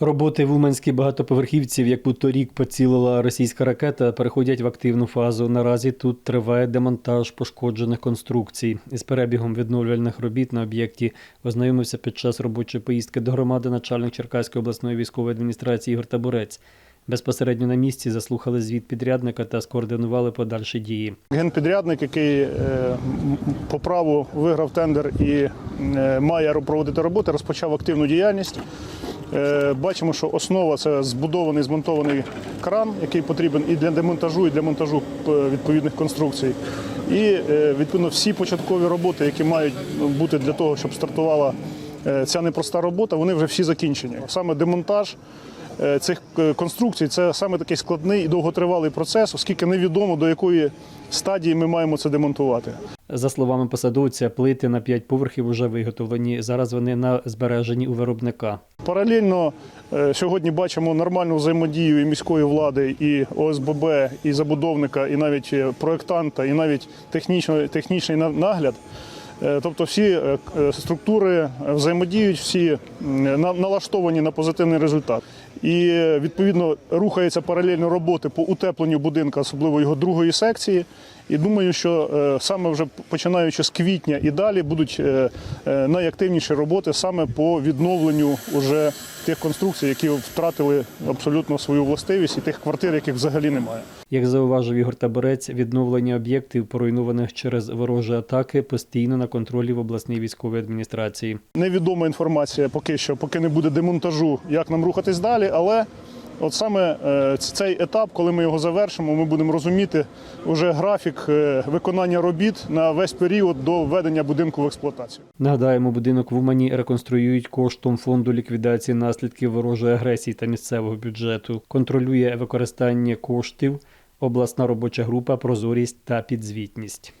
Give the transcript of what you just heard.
Роботи в Уманській багатоповерхівці, в яку торік поцілила російська ракета, переходять в активну фазу. Наразі тут триває демонтаж пошкоджених конструкцій. Із перебігом відновлювальних робіт на об'єкті ознайомився під час робочої поїздки до громади начальник Черкаської обласної військової адміністрації Ігор Табурець. Безпосередньо на місці заслухали звіт підрядника та скоординували подальші дії. Генпідрядник, який е, по праву виграв тендер і е, має проводити роботи, розпочав активну діяльність. Е, Бачимо, що основа це збудований, змонтований кран, який потрібен і для демонтажу, і для монтажу е, відповідних конструкцій. І е, відповідно всі початкові роботи, які мають бути для того, щоб стартувала ця непроста робота, вони вже всі закінчені. Саме демонтаж цих конструкцій це саме такий складний і довготривалий процес, оскільки невідомо до якої стадії ми маємо це демонтувати. За словами посадовця, плити на 5 поверхів вже виготовлені. Зараз вони на збереженні у виробника. Паралельно е, сьогодні бачимо нормальну взаємодію і міської влади, і ОСББ, і забудовника, і навіть проектанта, проєктанта, і навіть технічний нагляд. Е, Тобто всі е, е, структури взаємодіють, всі на- налаштовані на позитивний результат. І відповідно рухаються паралельно роботи по утепленню будинку, особливо його другої секції. І думаю, що е, саме вже починаючи з квітня і далі будуть е, е, найактивніші роботи саме по відновленню уже тих конструкцій, які втратили абсолютно свою властивість, і тих квартир, яких взагалі немає. Як зауважив Ігор Таборець, відновлення об'єктів, поруйнованих через ворожі атаки, постійно на контролі в обласній військовій адміністрації. Невідома інформація поки що, поки не буде демонтажу, як нам рухатись далі. Але от саме е, цей етап, коли ми його завершимо, ми будемо розуміти вже графік е, виконання робіт на весь період до введення будинку в експлуатацію. Нагадаємо, будинок в Умані реконструюють коштом фонду ліквідації наслідків ворожої агресії та місцевого бюджету. Контролює використання коштів обласна робоча група Прозорість та підзвітність.